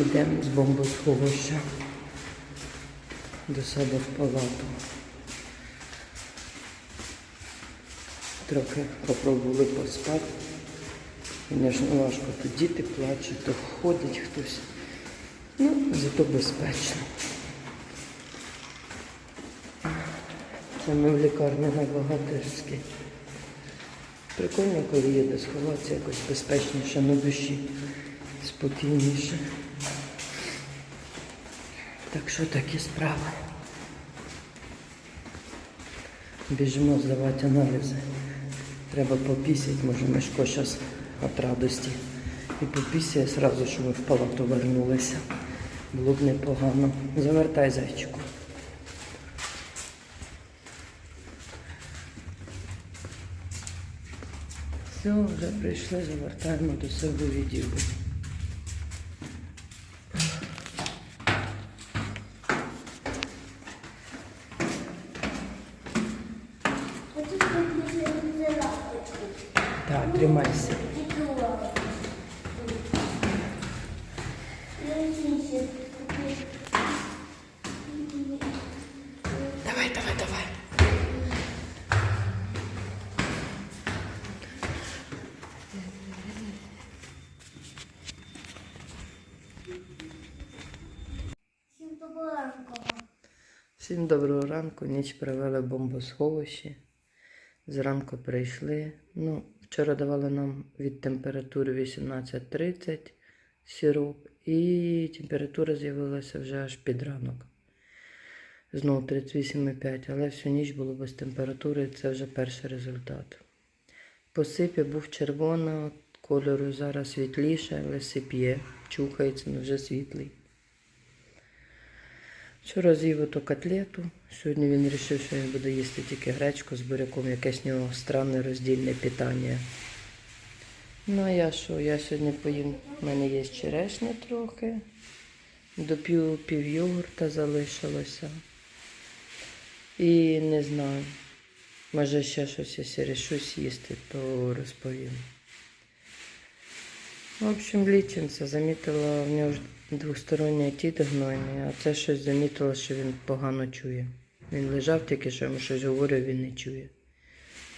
Йдемо з бомбосховища до себе в палату. Трохи попробували поспати. Звісно, важко. То діти плачуть, то ходить хтось. Ну, зато безпечно. Це ми в лікарні на Богатирській. Прикольно, коли є де сховатися, якось безпечніше на душі, спокійніше. Так що такі справи. Біжимо здавати аналізи. Треба попісять, може Мишко зараз від радості. І попісяє одразу, що ми в палату вернулися. Було б непогано. Завертай зайчику. Все, вже прийшли, завертаємо до себе у відділку. Так, тримайся. Давай, давай, давай. Всім доброго ранку. Ніч провели в бомбосховищі. Зранку прийшли. Ну, вчора давали нам від температури 18-30 сироп, і температура з'явилася вже аж під ранок. Знову 38,5, але всю ніч було без температури, і це вже перший результат. По сипі був червоного кольору, зараз світліше, але сип'є, чухається, але вже світлий. Вчора з'їв ото котлету. Сьогодні він вирішив, що він буде їсти тільки гречку з буряком, якесь в нього странне роздільне питання. Ну, а я що? Я сьогодні поїм, в мене є черешня трохи. Доп'ю пів йогурта залишилося. І не знаю. Може ще щось, якщо рішусь їсти, то розповім. В общем, лічимося. Замітила в нього двосторонній отіт гнойний, а це щось замітила, що він погано чує. Він лежав тільки, що йому щось говорив, він не чує.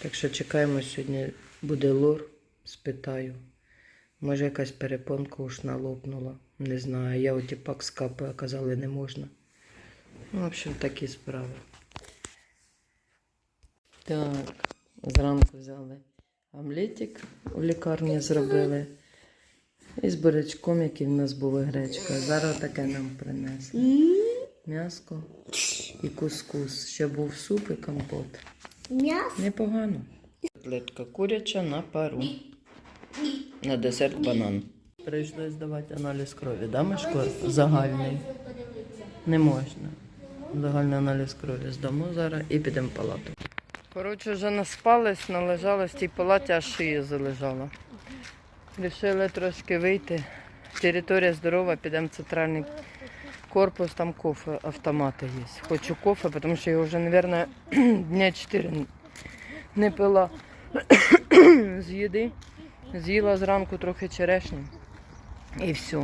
Так що чекаємо сьогодні буде лор, спитаю. Може якась перепонка ушна лопнула. Не знаю. Я оті пак скапаю, казали не можна. Ну, в общем, такі справи. Так, зранку взяли омлетик в лікарні зробили. І з бурячком, який в нас була гречка. Зараз таке нам принесли. М'яско і кускус. Ще був суп і компот. М'ясо. Непогано. Котлетка куряча на пару. На десерт банан. Прийшли здавати аналіз крові, да, Мишко? Загальний. Не можна. Загальний аналіз крові здамо зараз і підемо в палату. Коротше, вже наспались, належали в тій палаті, аж шия залежала. Рішили трошки вийти. Територія здорова, підемо в центральний корпус, там кофе, автомати є. Хочу кофе, тому що його вже, мабуть, дня 4 не пила з їди. З'їла зранку трохи черешні. І все.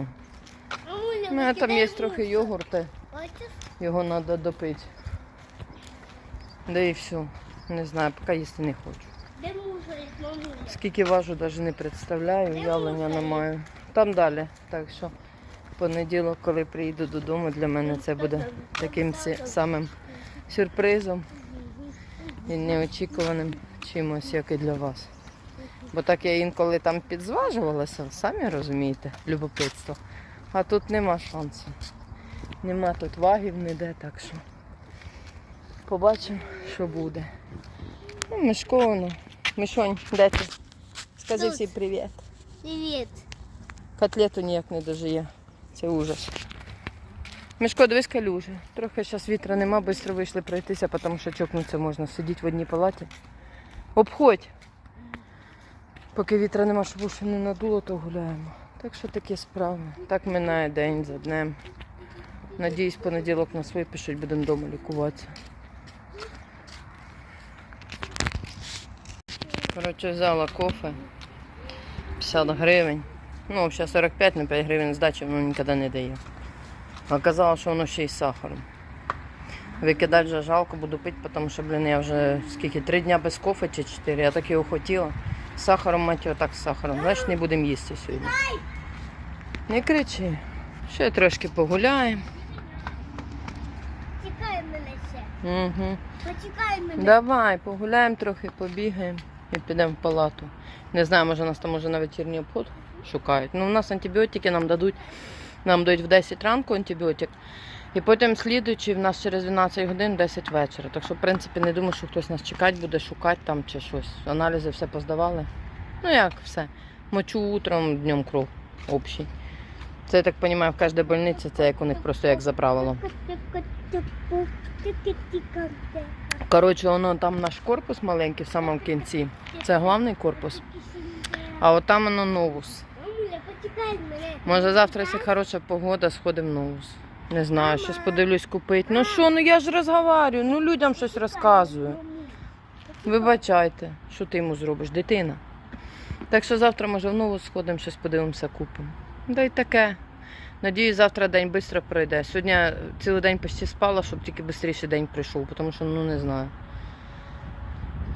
У мене там є трохи йогурти, його треба допити. Да і все. Не знаю, поки їсти не хочу. Скільки важу, навіть не представляю, уявлення не маю. Там далі. Так що в понеділок, коли приїду додому, для мене це буде таким самим сюрпризом і неочікуваним чимось, як і для вас. Бо так я інколи там підзважувалася, самі розумієте, любопитство. А тут нема шансу. Нема тут вагів ніде, так що побачимо, що буде. Ну, Мишко, воно. Мишонь, де ти? Скажи Тут. всім привіт. Привіт. Котлету ніяк не дожиє. Це ужас. Мишко, дивись калюжі. Трохи зараз вітра нема, швидко вийшли пройтися, тому що чокнутися можна. Сидіти в одній палаті. Обходь. Поки вітра нема, щоб уж не надуло, то гуляємо. Так що такі справи. Так минає день за днем. Надіюсь, понеділок нас випишуть, будемо вдома лікуватися. Коротше, взяла кофе 50 гривень. Ну, взагалі 45 на 5 гривень здачі воно ніколи не дає. Оказалось, що воно ще й з сахаром. Викидати вже жалко, буду пити, тому що, блін, я вже скільки, три дня без кофе чи чотири, я так його хотіла. З сахаром, мать його, так з сахаром. Значить, не будемо їсти сьогодні. Не кричи. Ще трошки погуляємо. Чекай мене ще. Угу. Почекай мене. Давай, погуляємо трохи, побігаємо і підемо в палату. Не знаю, може нас там уже на вечірній обход шукають. Ну, у нас антибіотики нам дадуть. Нам дають в 10 ранку антибіотик. І потім слідуючий в нас через 12 годин 10 вечора. Так що, в принципі, не думаю, що хтось нас чекати буде, шукати там чи щось. Аналізи все поздавали. Ну як все. Мочу утром, днем кров общий. Це, я так розумію, в кожній больниці це як у них просто як за правило. Коротше, воно там наш корпус маленький в самому кінці. Це головний корпус. А от там воно новус. Може завтра, якщо хороша погода, сходимо новус. Не знаю, щось подивлюсь купити. Ну що, ну я ж розговорюю, ну людям щось розказую. Вибачайте, що ти йому зробиш, дитина. Так що завтра, може, в нову сходимо, щось подивимося, купимо. Да й таке. Надіюсь, завтра день швидко пройде. Сьогодні цілий день почти спала, щоб тільки швидше день прийшов, тому що ну не знаю.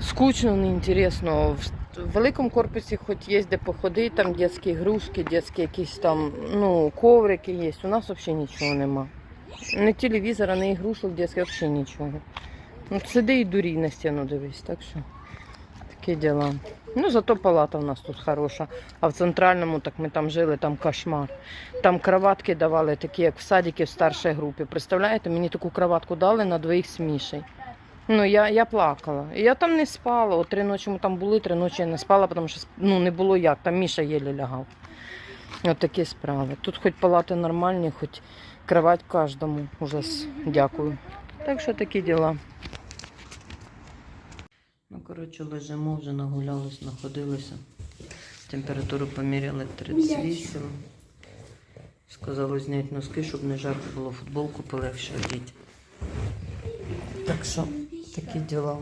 Скучно, неінтересно. В в великому корпусі хоч є де походити, там дитячі ігрушки, дитячі якісь там ну, коврики є. У нас взагалі нічого нема. Ні телевізора, ні ігрушок дитячих, взагалі нічого. Ну, сиди і дурій на стіну дивись, так що такі діла. Ну, зато палата у нас тут хороша. А в центральному, так ми там жили, там кошмар. Там кроватки давали, такі, як в садіки в старшій групі. Представляєте, мені таку кроватку дали на двоїх з Мішей. Ну, я, я плакала. Я там не спала. От три ночі ми там були, три ночі я не спала, тому що ну, не було як. Там Міша єлі лягав. От такі справи. Тут хоч палати нормальні, хоч кровать кожному. Ужас. Дякую. Так що такі діла. Коротше, лежимо, вже нагулялись, находилися. Температуру поміряли 38. Сказали зняти носки, щоб не жарко було футболку полегше одіти. Так що такі діла.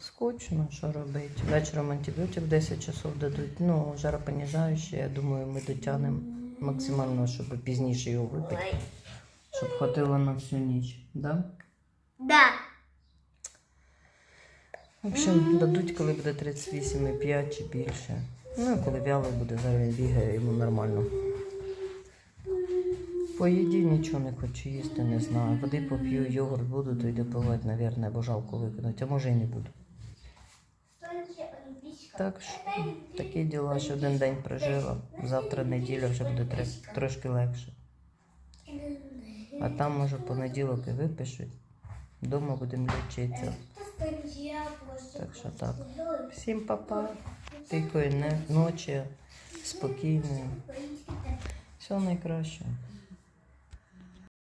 Скучно, що робити. Вечором антибіотик 10 часов дадуть. Ну, жаропоніжаюче, я думаю, ми дотягнемо максимально, щоб пізніше його випити. Щоб хватило на всю ніч. Да? Да. В общем, дадуть, коли буде 38,5 чи більше. Ну, і коли вялий буде, зараз він бігає, йому нормально. По їді нічого не хочу їсти, не знаю. Води поп'ю, йогурт буду, то йду пивати, мабуть, бо жалко викинути, а може і не буду. Так що такі діла, що один день прожила. Завтра неділя вже буде трошки легше. А там, може, понеділок і випишуть. Дома будемо лічитися. Так що так. Всім папа. Тихої ночі, спокійної. Всього найкращого.